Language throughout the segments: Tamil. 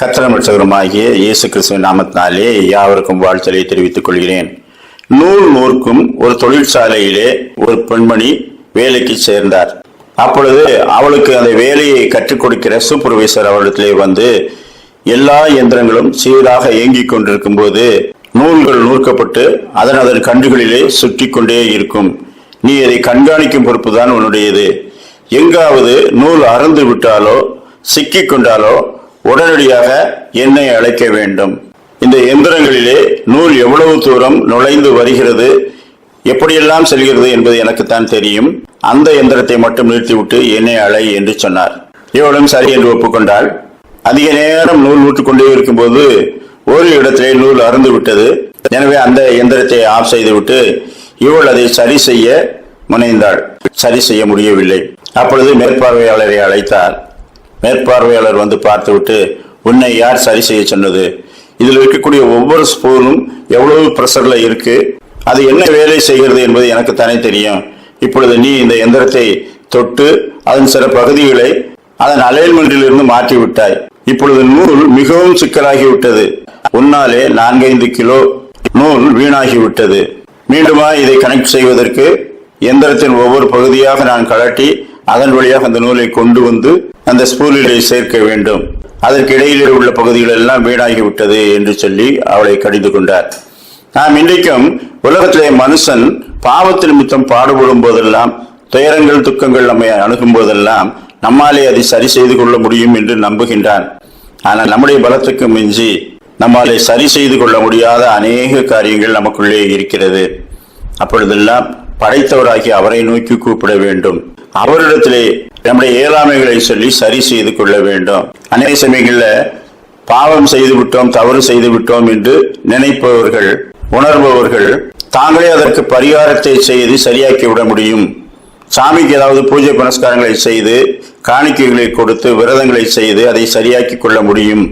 கத்திரமற்றவருமாகிய இயேசு கிறிஸ்துவின் நாமத்தினாலே யாவருக்கும் வாழ்த்தலை தெரிவித்துக் கொள்கிறேன். நூல் நூற்கும் ஒரு தொழிற்சாலையிலே ஒரு பெண்மணி வேலைக்கு சேர்ந்தார். அப்பொழுது அவளுக்கு அந்த வேலையை கற்றுக் கொடுக்கிற சூப்பர்வைசர் அவரிடத்திலே வந்து எல்லா இயந்திரங்களும் சீராக இயங்கிக் கொண்டிருக்கும் போது நூல்கள் நூற்கப்பட்டு அதன் அதன் கண்டுகளிலே சுற்றி கொண்டே இருக்கும். நீ அதை கண்காணிக்கும் பொறுப்புதான் உன்னுடையது. எங்காவது நூல் அறந்து விட்டாலோ சிக்கிக் கொண்டாலோ உடனடியாக என்னை அழைக்க வேண்டும். இந்த எந்திரங்களிலே நூல் எவ்வளவு தூரம் நுழைந்து வருகிறது எப்படியெல்லாம் செல்கிறது என்பது எனக்குத்தான் தெரியும். அந்த எந்திரத்தை மட்டும் நிறுத்திவிட்டு என்னை அழை என்று சொன்னார். இவளும் சரி என்று ஒப்புக்கொண்டாள். அதிக நேரம் நூல் விட்டுக்கொண்டே கொண்டே இருக்கும்போது ஒரு இடத்திலே நூல் அறந்து விட்டது. எனவே அந்த எந்திரத்தை ஆஃப் செய்துவிட்டு இவள் அதை சரி செய்ய முனைந்தாள். சரி செய்ய முடியவில்லை. அப்பொழுது மேற்பார்வையாளரை அழைத்தார். மேற்பார்வையாளர் வந்து பார்த்துவிட்டு உன்னை யார் சரி செய்ய சொன்னது? இதில் இருக்கக்கூடிய ஒவ்வொரு ஸ்பூனும் எவ்வளவு ப்ரெஷர்ல இருக்கு? அது என்ன வேலை செய்கிறது என்பது எனக்கு தானே தெரியும். இப்பொழுது நீ இந்த எந்திரத்தை தொட்டு அதன் சில பகுதிகளை அதன் அலைன்மெண்டில் இருந்து மாற்றி விட்டாய் இப்பொழுது நூல் மிகவும் சிக்கலாகி விட்டது உன்னாலே நான்கைந்து கிலோ நூல் வீணாகி விட்டது மீண்டுமா இதை கனெக்ட் செய்வதற்கு எந்திரத்தின் ஒவ்வொரு பகுதியாக நான் கழட்டி அதன் வழியாக அந்த நூலை கொண்டு வந்து அந்த ஸ்பூலிலே சேர்க்க வேண்டும். அதற்கு இடையிலே உள்ள பகுதிகள் எல்லாம் வீணாகிவிட்டது என்று சொல்லி அவளை கடிந்து கொண்டார். நாம் இன்றைக்கும் உலகத்திலே மனுஷன் பாவத்து நிமித்தம் பாடுபடும் போதெல்லாம் துயரங்கள் துக்கங்கள் நம்மை அணுகும் போதெல்லாம் நம்மாலே அதை சரி செய்து கொள்ள முடியும் என்று நம்புகின்றான். ஆனால் நம்முடைய பலத்துக்கு மிஞ்சி நம்மாலே சரி செய்து கொள்ள முடியாத அநேக காரியங்கள் நமக்குள்ளே இருக்கிறது. அப்பொழுதெல்லாம் படைத்தவராகி அவரை நோக்கி கூப்பிட வேண்டும். அவரிடத்திலே நம்முடைய இயலாமைகளை சொல்லி சரி செய்து கொள்ள வேண்டும். அநேக சமயங்கள்ல பாவம் செய்து விட்டோம் தவறு செய்து விட்டோம் என்று நினைப்பவர்கள் உணர்பவர்கள் தாங்களே அதற்கு பரிகாரத்தை செய்து சரியாக்கி விட முடியும். சாமிக்கு ஏதாவது பூஜை புனஸ்காரங்களை செய்து காணிக்கைகளை கொடுத்து விரதங்களை செய்து அதை சரியாக்கி கொள்ள முடியும்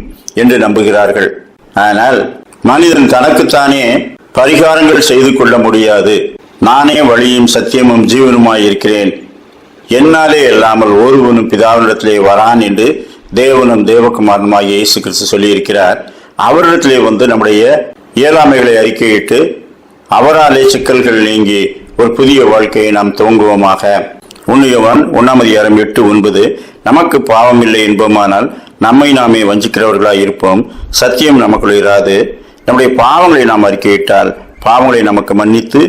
என்று நம்புகிறார்கள். ஆனால் மனிதன் தனக்குத்தானே பரிகாரங்கள் செய்து கொள்ள முடியாது. நானே வழியும் சத்தியமும் ஜீவனுமாய் இருக்கிறேன். என்னாலே இல்லாமல் ஒருவனும் பிதாவினிடத்திலே வரான் என்று தேவனும் தேவகுமாரனுமாகிய இயேசு கிறிஸ்து சொல்லியிருக்கிறார். அவரிடத்திலே வந்து நம்முடைய இயலாமைகளை அறிக்கையிட்டு அவராலே சிக்கல்கள் நீங்கி ஒரு புதிய வாழ்க்கையை நாம் துவங்குவோமாக. உண்ணியவன் உண்ணாமதியாரம் எட்டு ஒன்பது நமக்கு பாவம் இல்லை என்போமானால் நம்மை நாமே வஞ்சிக்கிறவர்களாய் இருப்போம். சத்தியம் நமக்குள் இராது. நம்முடைய பாவங்களை நாம் அறிக்கையிட்டால் பாவங்களை நமக்கு மன்னித்து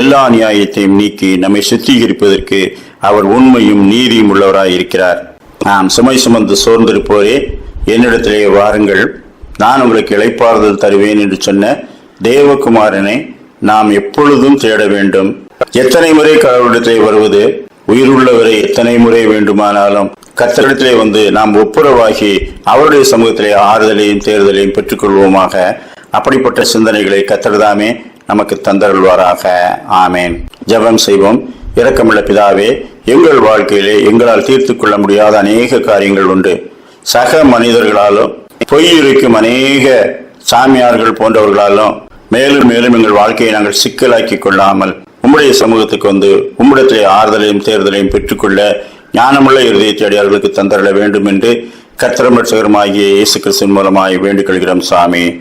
எல்லா நியாயத்தையும் நீக்கி நம்மை சுத்திகரிப்பதற்கு அவர் உண்மையும் நீதியும் உள்ளவராய் இருக்கிறார். நாம் சுமை சுமந்து சோர்ந்திருப்போரே என்னிடத்திலே வாருங்கள். நான் உங்களுக்கு இழைப்பாறுதல் தருவேன் என்று சொன்ன தேவகுமாரனை நாம் எப்பொழுதும் தேட வேண்டும். எத்தனை முறை கடவுளிடத்திலே வருவது? உயிருள்ளவரை எத்தனை முறை வேண்டுமானாலும் கத்தரிடத்திலே வந்து நாம் ஒப்புரவாகி அவருடைய சமூகத்திலே ஆறுதலையும் தேர்தலையும் பெற்றுக்கொள்வோமாக. அப்படிப்பட்ட சிந்தனைகளை கத்தர்தாமே நமக்கு தந்தருள்வாராக. ஆமேன். ஜெபம் செய்வோம். இரக்கமுள்ள பிதாவே எங்கள் வாழ்க்கையிலே எங்களால் தீர்த்து கொள்ள முடியாத அநேக காரியங்கள் உண்டு. சக மனிதர்களாலும் பொய் இருக்கும் அநேக சாமியார்கள் போன்றவர்களாலும் மேலும் மேலும் எங்கள் வாழ்க்கையை நாங்கள் சிக்கலாக்கி கொள்ளாமல் உம்முடைய சமூகத்துக்கு வந்து உம்மிடத்திலே ஆறுதலையும் தேர்தலையும் பெற்றுக்கொள்ள ஞானமுள்ள இருதயத்தை அடியார்களுக்கு தந்தரல வேண்டும் என்று கத்திரமட்சகரமாகிய இயேசு கிறிஸ்தின் மூலமாய் வேண்டிக் கொள்கிறோம் சாமி.